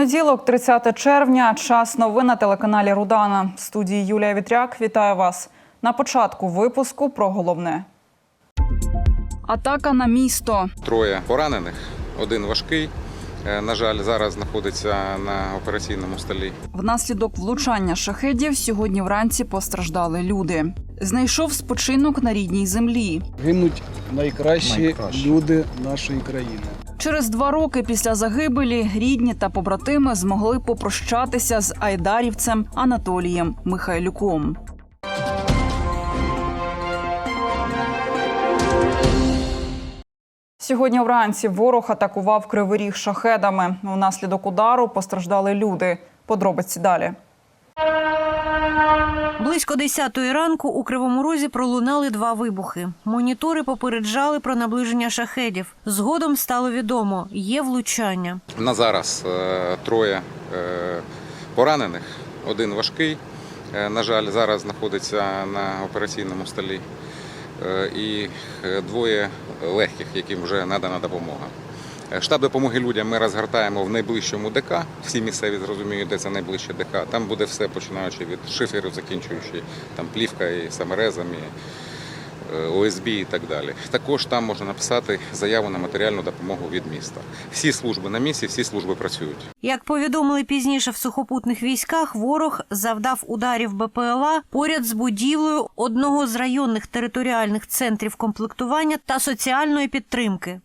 Понеділок, 30 червня, час новин на телеканалі Рудана. В студії Юлія Вітряк. Вітаю вас. На початку випуску про головне. Атака на місто. Троє поранених, один важкий. Е, На жаль, зараз знаходиться на операційному столі. Внаслідок влучання шахедів сьогодні вранці постраждали люди. Знайшов спочинок на рідній землі. Гинуть найкращі, Найкращі. люди нашої країни. Через два роки після загибелі рідні та побратими змогли попрощатися з айдарівцем Анатолієм Михайлюком. Сьогодні вранці ворог атакував Кривий Ріг шахедами. Внаслідок удару постраждали люди. Подробиці далі. Близько 10-ї ранку у Кривому Розі пролунали два вибухи. Монітори попереджали про наближення шахедів. Згодом стало відомо, є влучання. На зараз е, троє е, поранених, один важкий. Е, На жаль, зараз знаходиться на операційному столі. І двоє легких, яким вже надана допомога. Е, Штаб допомоги людям ми розгортаємо в найближчому ДК. Всі місцеві зрозуміють, де це найближче ДК. Там буде все, починаючи від шиферів, закінчуючи там плівка і саморезами, е, ОСБ і так далі. Також там можна написати заяву на матеріальну допомогу від міста. Всі служби на місці, всі служби працюють. Як повідомили пізніше в сухопутних військах, ворог завдав ударів БПЛА поряд з будівлею одного з районних територіальних центрів комплектування та соціальної підтримки.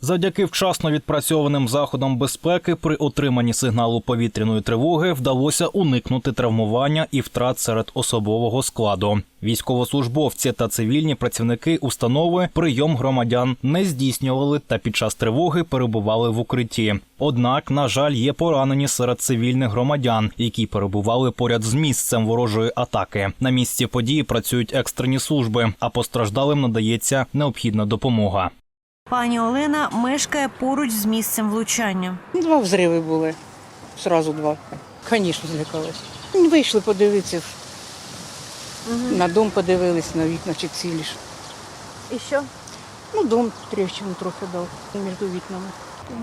Завдяки вчасно відпрацьованим заходам безпеки при отриманні сигналу повітряної тривоги вдалося уникнути травмування і втрат серед особового складу. Військовослужбовці та цивільні працівники установи прийом громадян не здійснювали та під час тривоги перебували в укритті. Однак, на жаль, є поранені серед цивільних громадян, які перебували поряд з місцем ворожої атаки. На місці події працюють екстрені служби, а постраждалим надається необхідна допомога. Пані Олена мешкає поруч з місцем влучання. Два взриви були. Сразу два. Звісно, злякалась. Вийшли подивитися. На дом подивились, на вікна чи цілі ж. І що? Ну, дом тріщину трохи дав між вікнами.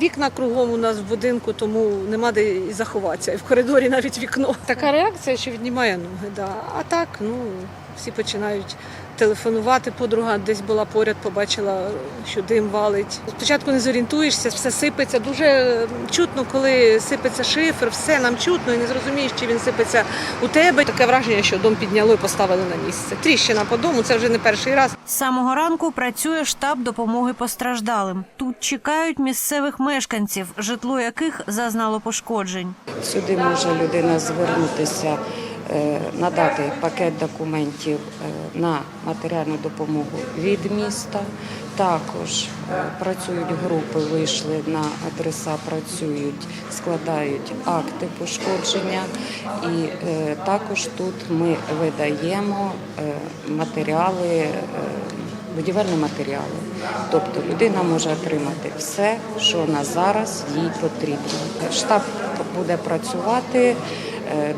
Вікна кругом у нас в будинку, тому нема де і заховатися. І в коридорі навіть вікно. Така реакція, що віднімає ноги. Да. А так, ну всі починають телефонувати. Подруга десь була поряд, побачила, що дим валить. Спочатку не зорієнтуєшся, все сипеться. Дуже чутно, коли сипеться шифер, все нам чутно і не зрозумієш, чи він сипеться у тебе. Таке враження, що дом підняли і поставили на місце. Тріщина по дому, це вже не перший раз. З самого ранку працює штаб допомоги постраждалим. Тут чекають місцевих мешканців, житло яких зазнало пошкоджень. Сюди може людина звернутися, надати пакет документів е, на матеріальну допомогу від міста. Також е, працюють групи, вийшли на адреса, працюють, складають акти пошкодження. І е, також тут ми видаємо е, матеріали. е, Будівельні матеріали, тобто людина може отримати все, що на зараз їй потрібно. Штаб буде працювати е,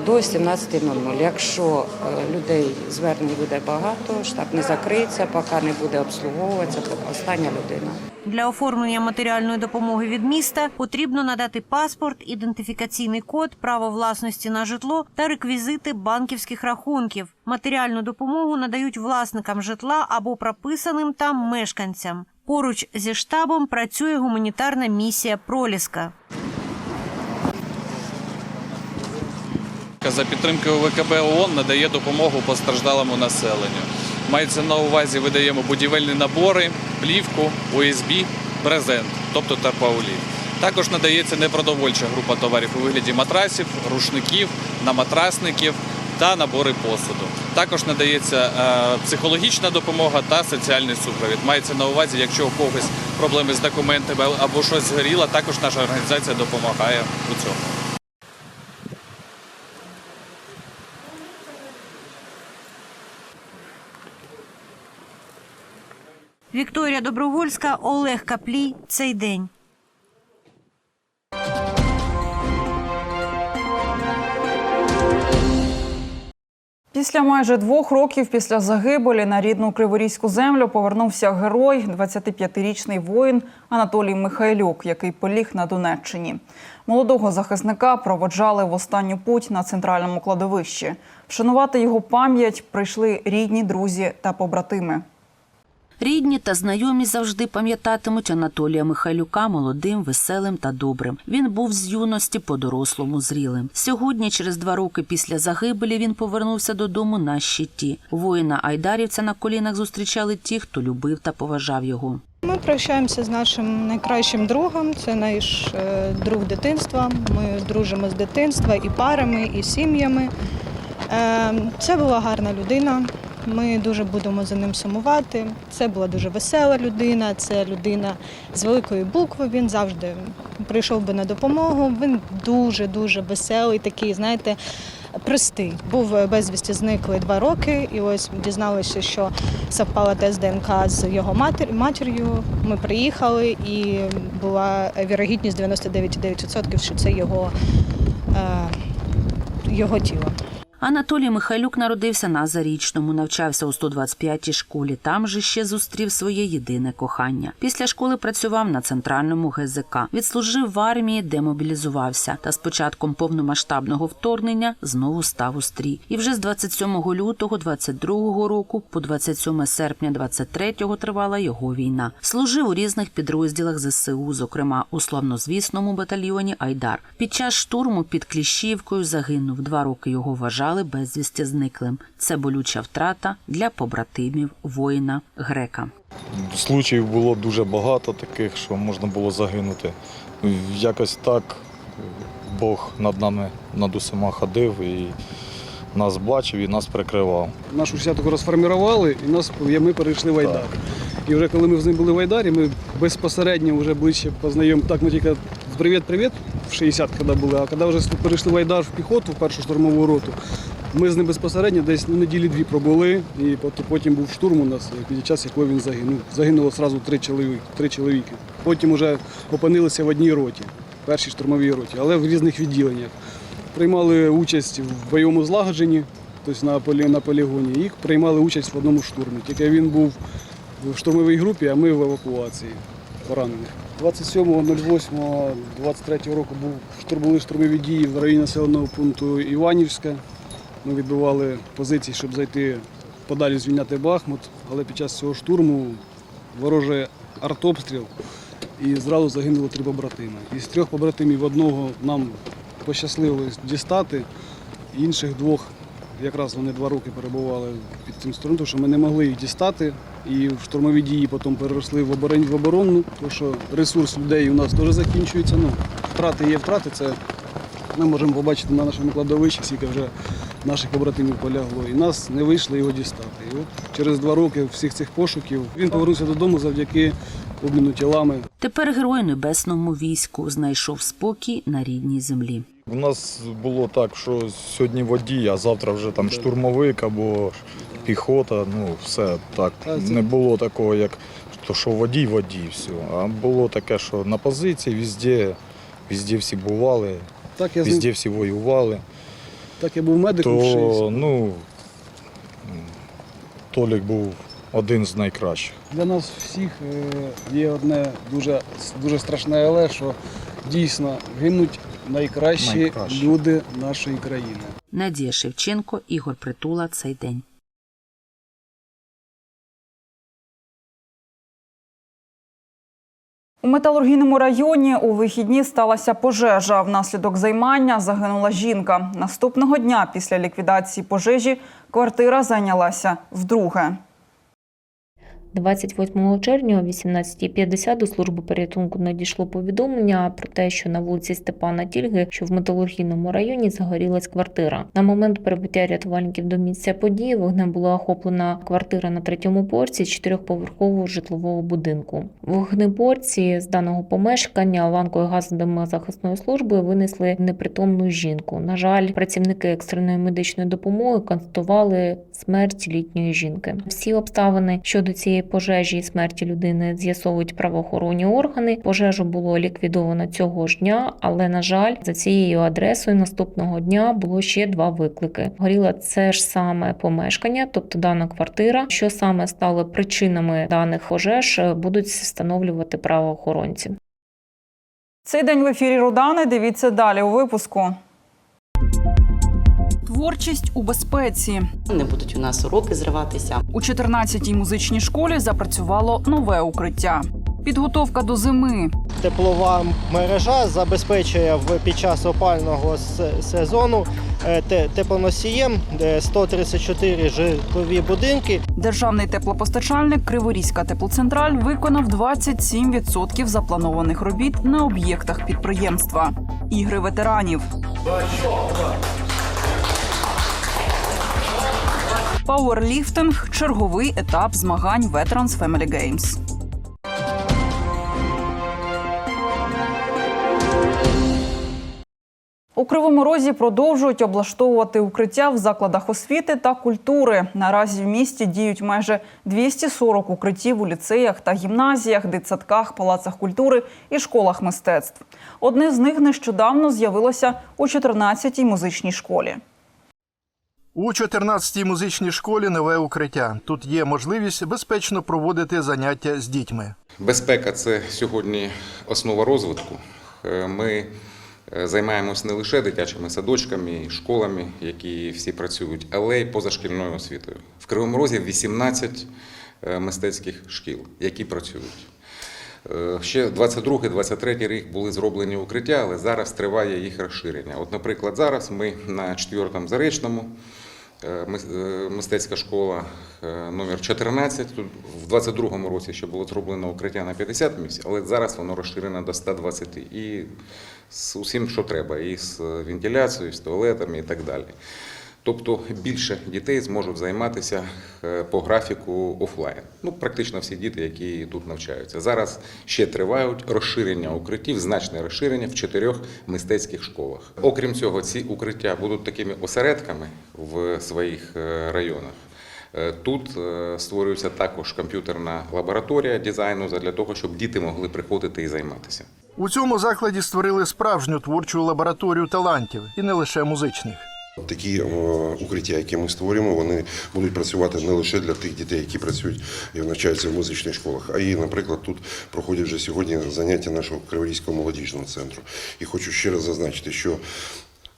до 17.00. Якщо е, людей звернень буде багато, штаб не закриється, поки не буде обслуговуватися остання людина. Для оформлення матеріальної допомоги від міста потрібно надати паспорт, ідентифікаційний код, право власності на житло та реквізити банківських рахунків. Матеріальну допомогу надають власникам житла або прописаним там мешканцям. Поруч зі штабом працює гуманітарна місія Проліска. За підтримки ВКБ ООН надає допомогу постраждалому населенню. Мається на увазі, видаємо будівельні набори, плівку, ОСБ, брезент, тобто терпауліт. Також надається непродовольча група товарів у вигляді матрасів, рушників, наматрасників та набори посуду. Також надається е, психологічна допомога та соціальний супровід. Мається на увазі, якщо у когось проблеми з документами або щось згоріло, також наша організація допомагає у цьому. Вікторія Добровольська, Олег Каплій. Цей день. Після майже двох років після загибелі на рідну Криворізьку землю повернувся герой, 25-річний воїн Анатолій Михайлюк, який поліг на Донеччині. Молодого захисника проводжали в останню путь на центральному кладовищі. Вшанувати його пам'ять прийшли рідні, друзі та побратими. Рідні та знайомі завжди пам'ятатимуть Анатолія Михайлюка молодим, веселим та добрим. Він був з юності по-дорослому зрілим. Сьогодні, через два роки після загибелі, він повернувся додому на щиті. Воїна Айдарівця на колінах зустрічали ті, хто любив та поважав його. Ми прощаємося з нашим найкращим другом. Це наш е, друг дитинства. Ми дружимо з дитинства і парами, і сім'ями. Е, Це була гарна людина. Ми дуже будемо за ним сумувати. Це була дуже весела людина. Це людина з великої букви. Він завжди прийшов би на допомогу. Він дуже дуже веселий, такий, знаєте. Простий був безвісті зниклий два роки, і ось дізналися, що совпала тест ДНК з його матір, матір'ю. Ми приїхали, і була вірогідність 99,9%, що це його, е, його тіло. Анатолій Михайлюк народився на Зарічному, навчався у 125-й школі. Там же ще зустрів своє єдине кохання. Після школи працював на центральному ГЗК. Відслужив в армії, демобілізувався. Та з початком повномасштабного вторгнення знову став у стрій. І вже з 27 лютого 22 року по 27 серпня 23-го тривала його війна. Служив у різних підрозділах ЗСУ, зокрема у славнозвісному батальйоні Айдар. Під час штурму під Кліщівкою загинув. Два роки його вважали безвісті зниклим. Це болюча втрата для побратимів воїна грека. Случаїв було дуже багато таких, що можна було загинути. Якось так Бог над нами над усіма ходив і нас бачив і нас прикривав. Нашу десятку розформували і нас, ми перейшли в Айдар. І вже коли ми з ним були в Айдарі, ми безпосередньо вже ближче познайомі. Так, ми тільки привіт-привіт в 60 коли були, а коли вже перейшли в Айдар в піхоту, в першу штурмову роту, ми з ним безпосередньо десь неділі дві пробули, і потім був штурм у нас, під час якого він загинув. Загинуло одразу три чоловіки. Три чоловіки. Потім вже опинилися в одній роті, першій штурмовій роті, але в різних відділеннях. Приймали участь в бойовому злагодженні, тобто на, полі, на полігоні. Їх приймали участь в одному штурмі. Тільки він був в штурмовій групі, а ми в евакуації поранених. 27.08.23 року був були штурмові дії в районі населеного пункту Іванівська. Ми відбивали позиції, щоб зайти подалі звільняти Бахмут, але під час цього штурму ворожий артобстріл і зразу загинуло три побратими. Із трьох побратимів одного нам пощасливилось дістати, інших двох якраз вони два роки перебували під цим сторон, тому що ми не могли їх дістати. І в штурмові дії потім переросли в оборон- в оборонну, тому що ресурс людей у нас теж закінчується. Ну, втрати є втрати, це ми можемо побачити на нашому кладовищі, скільки вже наших побратимів полягло. І нас не вийшло його дістати. І от через два роки всіх цих пошуків він повернувся додому завдяки обміну тілами. Тепер герой небесному війську знайшов спокій на рідній землі. У нас було так, що сьогодні водій, а завтра вже там штурмовик або піхота. Ну, все так. Не було такого, як то, що водій, водій, все. А було таке, що на позиції везде, везде всі бували, Так я, з ним, везде всі воювали. Так я був медиком То, ну, Толік був один з найкращих. Для нас всіх е, є одне дуже, дуже страшне, але що дійсно гинуть найкращі, Найкращі. люди нашої країни. Надія Шевченко, Ігор Притула. Цей день. У металургійному районі у вихідні сталася пожежа. Внаслідок займання загинула жінка. Наступного дня після ліквідації пожежі квартира зайнялася вдруге. 28 червня о 18.50 до служби порятунку надійшло повідомлення про те, що на вулиці Степана Тільги, що в металургійному районі, загорілась квартира. На момент прибуття рятувальників до місця події вогнем була охоплена квартира на третьому поверсі чотирьохповерхового житлового будинку. Вогнеборці з даного помешкання ланкою газодимозахисної служби винесли непритомну жінку. На жаль, працівники екстреної медичної допомоги констатували смерть літньої жінки. Всі обставини щодо цієї пожежі і смерті людини з'ясовують правоохоронні органи. Пожежу було ліквідовано цього ж дня, але на жаль, за цією адресою наступного дня було ще два виклики. Горіло це ж саме помешкання, тобто дана квартира. Що саме стало причинами даних пожеж, будуть встановлювати правоохоронці. Цей день в ефірі Рудани. Дивіться далі у випуску. Творчість у безпеці. Не будуть у нас уроки зриватися. У 14-й музичній школі запрацювало нове укриття. Підготовка до зими. Теплова мережа забезпечує в- під час опального сезону е, те- теплоносієм е, 134 житлові будинки. Державний теплопостачальник Криворізька теплоцентраль виконав 27% запланованих робіт на об'єктах підприємства. Ігри ветеранів. Пауерліфтинг черговий етап змагань Veterans Family Games. У Кривому Розі продовжують облаштовувати укриття в закладах освіти та культури. Наразі в місті діють майже 240 укриттів у ліцеях та гімназіях, дитсадках, палацах культури і школах мистецтв. Одне з них нещодавно з'явилося у 14-й музичній школі. У 14-й музичній школі нове укриття. Тут є можливість безпечно проводити заняття з дітьми. Безпека це сьогодні основа розвитку. Е, Ми е, займаємось не лише дитячими садочками, і школами, які всі працюють, але й позашкільною освітою. В Кривому Розі 18 е, мистецьких шкіл, які працюють. Ще 22-23 рік були зроблені укриття, але зараз триває їх розширення. От, наприклад, зараз ми на 4-му заречному мистецька школа е, номер 14. Тут в 22-му році ще було зроблено укриття на 50 місць, але зараз воно розширено до 120. І з усім, що треба, і з вентиляцією, і з туалетами і так далі. Тобто більше дітей зможуть займатися е, по графіку офлайн. Ну, практично всі діти, які тут навчаються. Зараз ще тривають розширення укриттів, значне розширення в чотирьох мистецьких школах. Окрім цього, ці укриття будуть такими осередками в своїх е, районах. Е, Тут створюється також комп'ютерна лабораторія дизайну для того, щоб діти могли приходити і займатися. У цьому закладі створили справжню творчу лабораторію талантів і не лише музичних. Такі е, укриття, які ми створюємо, вони будуть працювати не лише для тих дітей, які працюють і навчаються в музичних школах, а і, наприклад, тут проходять вже сьогодні заняття нашого Криворізького молодіжного центру. І хочу ще раз зазначити, що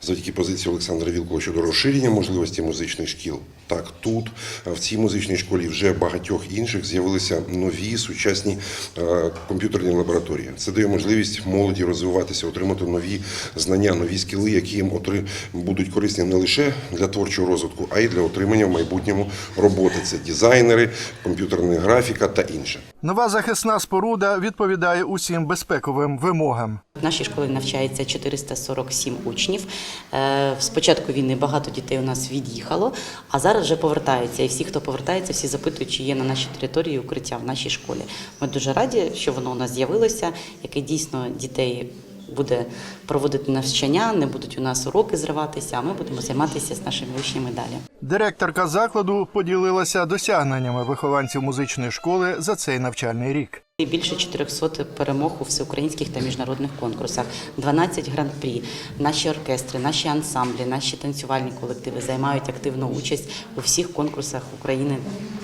завдяки позиції Олександра Вілкова щодо розширення можливості музичних шкіл, так тут в цій музичній школі вже багатьох інших з'явилися нові сучасні е, комп'ютерні лабораторії. Це дає можливість молоді розвиватися, отримати нові знання, нові скіли, які їм отри- будуть корисні не лише для творчого розвитку, а й для отримання в майбутньому роботи. Це дизайнери, комп'ютерна графіка та інше. Нова захисна споруда відповідає усім безпековим вимогам. В нашій школі навчається 447 учнів. Е, З початку війни багато дітей у нас від'їхало, а зараз вже повертаються. І всі, хто повертається, всі запитують, чи є на нашій території укриття в нашій школі. Ми дуже раді, що воно у нас з'явилося, яке дійсно дітей буде проводити навчання, не будуть у нас уроки зриватися, а ми будемо займатися з нашими учнями далі. Директорка закладу поділилася досягненнями вихованців музичної школи за цей навчальний рік. І Більше 400 перемог у всеукраїнських та міжнародних конкурсах, 12 гран-прі. Наші оркестри, наші ансамблі, наші танцювальні колективи займають активну участь у всіх конкурсах України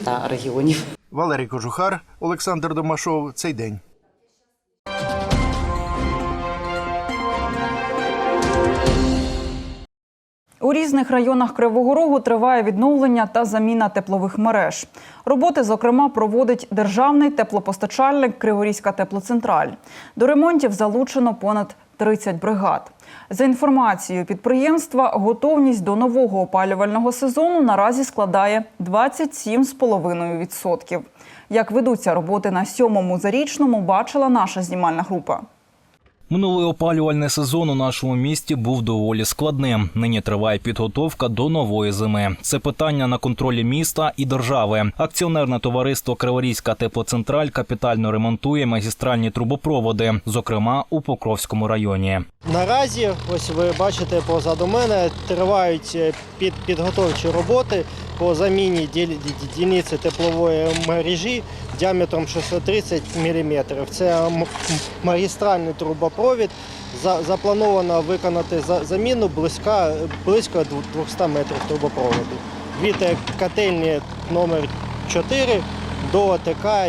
та регіонів. Валерій Кожухар, Олександр Домашов. Цей день. У різних районах Кривого Рогу триває відновлення та заміна теплових мереж. Роботи, зокрема, проводить державний теплопостачальник Криворізька теплоцентраль. До ремонтів залучено понад 30 бригад. За інформацією підприємства, готовність до нового опалювального сезону наразі складає 27,5%. Як ведуться роботи на сьомому зарічному, бачила наша знімальна група. Минулий опалювальний сезон у нашому місті був доволі складним. Нині триває підготовка до нової зими. Це питання на контролі міста і держави. Акціонерне товариство Криворізька теплоцентраль капітально ремонтує магістральні трубопроводи, зокрема у Покровському районі. Наразі, ось ви бачите позаду мене, тривають е, під, підготовчі роботи по заміні діль- ді- дільниці теплової мережі діаметром 630 мм. Це магістральний трубопровід. За- Заплановано виконати за- заміну близько дву- 200 метрів трубопроводу. Від е, котельні номер 4 до ТК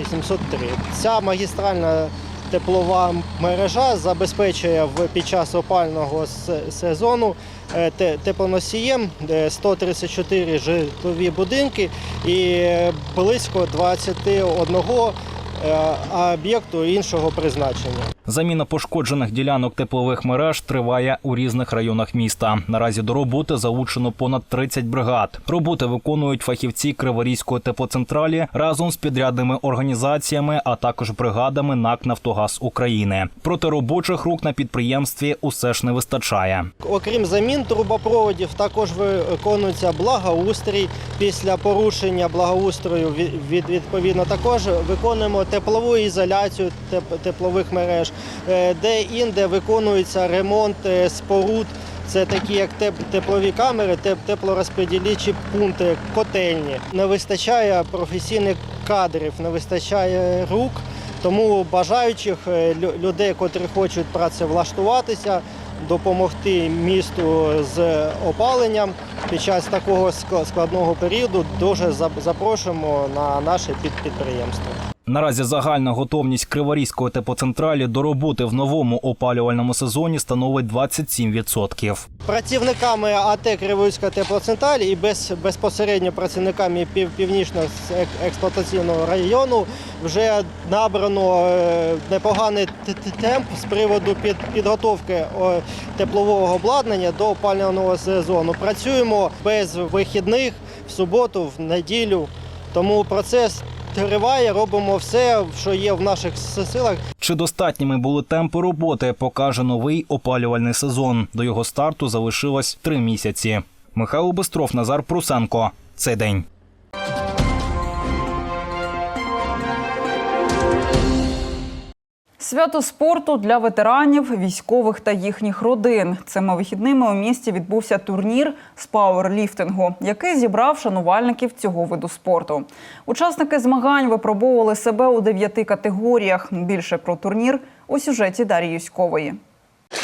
803. Ця магістральна теплова мережа забезпечує під час опального сезону теплоносієм е, 134 житлові будинки і е, близько 21 е, об'єкту іншого призначення. Заміна пошкоджених ділянок теплових мереж триває у різних районах міста. Наразі до роботи залучено понад 30 бригад. Роботи виконують фахівці Криворізької теплоцентралі разом з підрядними організаціями, а також бригадами НАК Нафтогаз України. Проте робочих рук на підприємстві усе ж не вистачає. Окрім замін трубопроводів, також виконується благоустрій. Після порушення благоустрою від, від- відповідно також виконуємо теплову ізоляцію теп- теплових мереж, Е, де інде виконується ремонт е, споруд. Це такі як теплові камери, теп- теплорозподілічі пункти, котельні. Не вистачає професійних кадрів, не вистачає рук. Тому бажаючих е, людей, котрі хочуть працевлаштуватися, допомогти місту з опаленням під час такого складного періоду, дуже запрошуємо на наше під- підприємство. Наразі загальна готовність Криворізької теплоцентралі до роботи в новому опалювальному сезоні становить 27%. Працівниками АТ Кривоївська теплоцентраль і без, безпосередньо працівниками пів, північного ек- експлуатаційного району вже набрано е, непоганий темп з приводу під, підготовки теплового обладнання до опалювального сезону. Працюємо без вихідних в суботу, в неділю. Тому процес триває, робимо все, що є в наших силах. Чи достатніми були темпи роботи, покаже новий опалювальний сезон. До його старту залишилось три місяці. Михайло Бистров, Назар Прусенко. Цей день. Свято спорту для ветеранів, військових та їхніх родин. Цими вихідними у місті відбувся турнір з пауерліфтингу, який зібрав шанувальників цього виду спорту. Учасники змагань випробовували себе у дев'яти категоріях. Більше про турнір у сюжеті Дар'ї Юськової.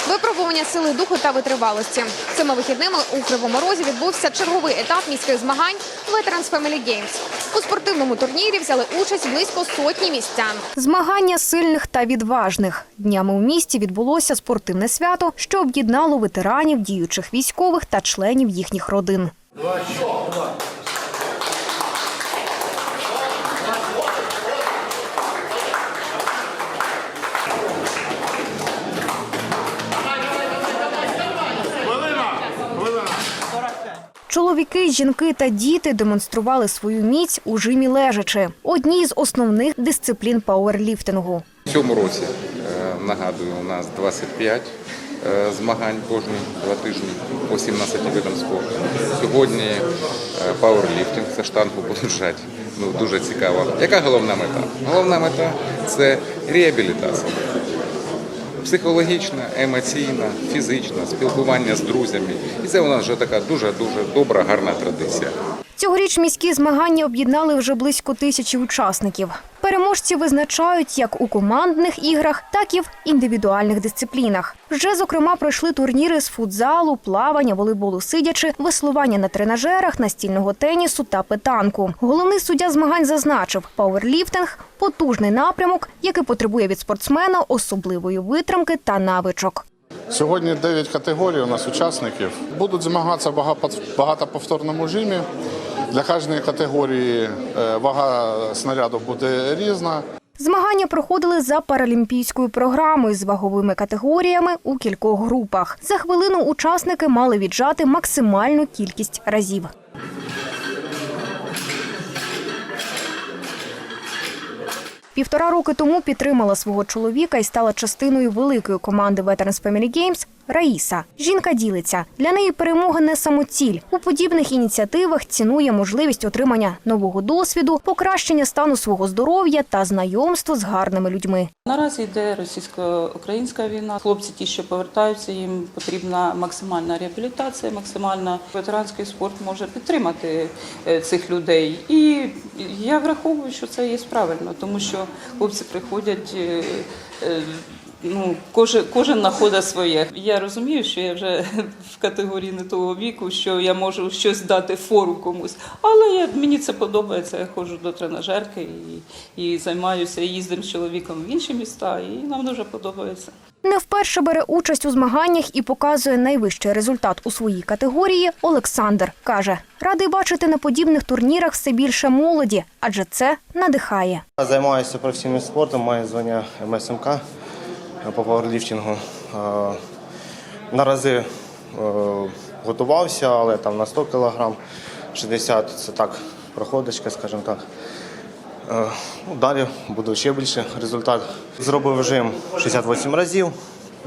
Випробування сили духу та витривалості. Цими вихідними у Кривому Розі відбувся черговий етап міських змагань Veterans Family Games. У спортивному турнірі взяли участь близько сотні містян. Змагання сильних та відважних. Днями у місті відбулося спортивне свято, що об'єднало ветеранів, діючих військових та членів їхніх родин. Чоловіки, жінки та діти демонстрували свою міць у жимі лежачи. Одній з основних дисциплін пауерліфтингу. В цьому році, е, нагадую, у нас 25 е, змагань кожні два тижні по 17 видам спорту. Сьогодні е, пауерліфтинг, це штангу будуть. Ну, дуже цікаво. Яка головна мета? Головна мета це реабілітація. Психологічна, емоційна, фізична, спілкування з друзями. І це у нас вже така дуже-дуже добра, гарна традиція. Цьогоріч міські змагання об'єднали вже близько тисячі учасників. Переможці визначають як у командних іграх, так і в індивідуальних дисциплінах. Вже зокрема пройшли турніри з футзалу, плавання, волейболу сидячи, веслування на тренажерах, настільного тенісу та питанку. Головний суддя змагань зазначив, пауерліфтинг потужний напрямок, який потребує від спортсмена особливої витримки та навичок. Сьогодні 9 категорій у нас учасників. Будуть змагатися в багато- багатоповторному жимі. Для кожної категорії е, вага снаряду буде різна. Змагання проходили за паралімпійською програмою з ваговими категоріями у кількох групах. За хвилину учасники мали віджати максимальну кількість разів. Півтора роки тому підтримала свого чоловіка і стала частиною великої команди Veterans Family Games Раїса. Жінка ділиться. Для неї перемога не самоціль. У подібних ініціативах цінує можливість отримання нового досвіду, покращення стану свого здоров'я та знайомство з гарними людьми. Наразі йде російсько-українська війна. Хлопці, ті, що повертаються, їм потрібна максимальна реабілітація, максимальна ветеранський спорт може підтримати е, цих людей. І я враховую, що це є правильно, тому що хлопці приходять. Ну, кожен, кожен знаходить своє. Я розумію, що я вже в категорії не того віку, що я можу щось дати фору комусь. Але я, мені це подобається. Я ходжу до тренажерки і, і займаюся, і їздимо з чоловіком в інші міста, і нам дуже подобається. Не вперше бере участь у змаганнях і показує найвищий результат у своїй категорії. Олександр каже, радий бачити на подібних турнірах все більше молоді, адже це надихає. Займаюся професійним спортом, маю звання МСМК по пауерліфтингу. Е, Нарази е, готувався, але там на 100 кг, 60 це так, проходочка, скажімо так. Е, ну, Далі буде ще більше результат. Зробив жим 68 разів.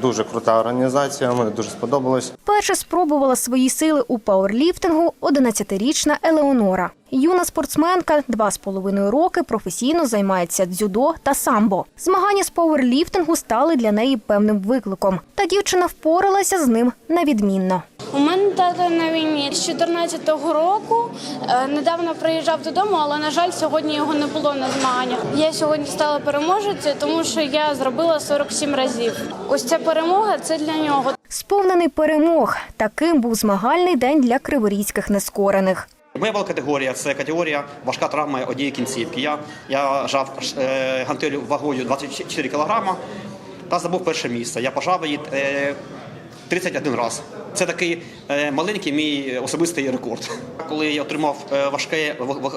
Дуже крута організація, мені дуже сподобалось. Перше спробувала свої сили у пауерліфтингу 11-річна Елеонора. Юна спортсменка два з половиною роки професійно займається дзюдо та самбо. Змагання з пауерліфтингу стали для неї певним викликом. Та дівчина впоралася з ним на відмінно. У мене тато на війні з 14-го року. Е, Недавно приїжджав додому, але на жаль, сьогодні його не було на змаганнях. Я сьогодні стала переможецею, тому що я зробила 47 разів. Ось ця перемога це для нього. Сповнений перемог. Таким був змагальний день для криворізьких нескорених. Моя категорія це категорія важка травма однієї кінцівки. Я, я жав е, гантелю вагою 24 кг та забув перше місце. Я пожав її е, 31 раз. Це такий е, маленький мій особистий рекорд. Коли я отримав е, важке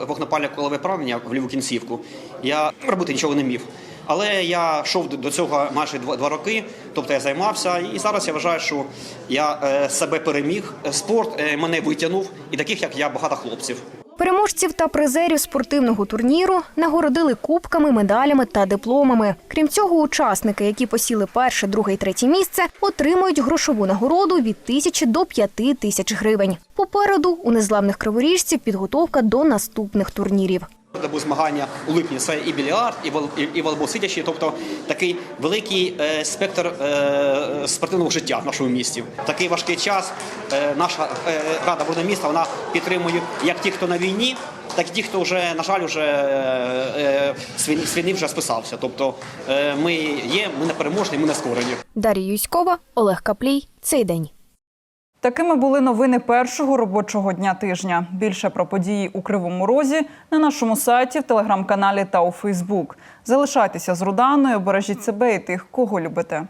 вогнепальне колове поранення в ліву кінцівку, я робити нічого не міг. Але я йшов до цього майже два, роки, тобто я займався, і зараз я вважаю, що я е, себе переміг. Спорт е, мене витягнув, і таких як я багато хлопців. Переможців та призерів спортивного турніру нагородили кубками, медалями та дипломами. Крім цього, учасники, які посіли перше, друге і третє місце, отримують грошову нагороду від тисячі до п'яти тисяч гривень. Попереду у незламних криворіжців підготовка до наступних турнірів. Це були змагання у липні. Це і біліард, і вол- і- і волейбол сидячий, тобто такий великий е, спектр е, спортивного життя в нашому місті. Такий важкий час. Е, наша рада оборони міста вона підтримує як ті, хто на війні, так і ті, хто вже на жаль, вже з війни- вже списався. Тобто ми є, ми не переможні, ми не скорені. Дар'я Юськова, Олег Каплій. Цей день. Такими були новини першого робочого дня тижня. Більше про події у Кривому Розі на нашому сайті, в телеграм-каналі та у Фейсбук. Залишайтеся з Руданою, бережіть себе і тих, кого любите.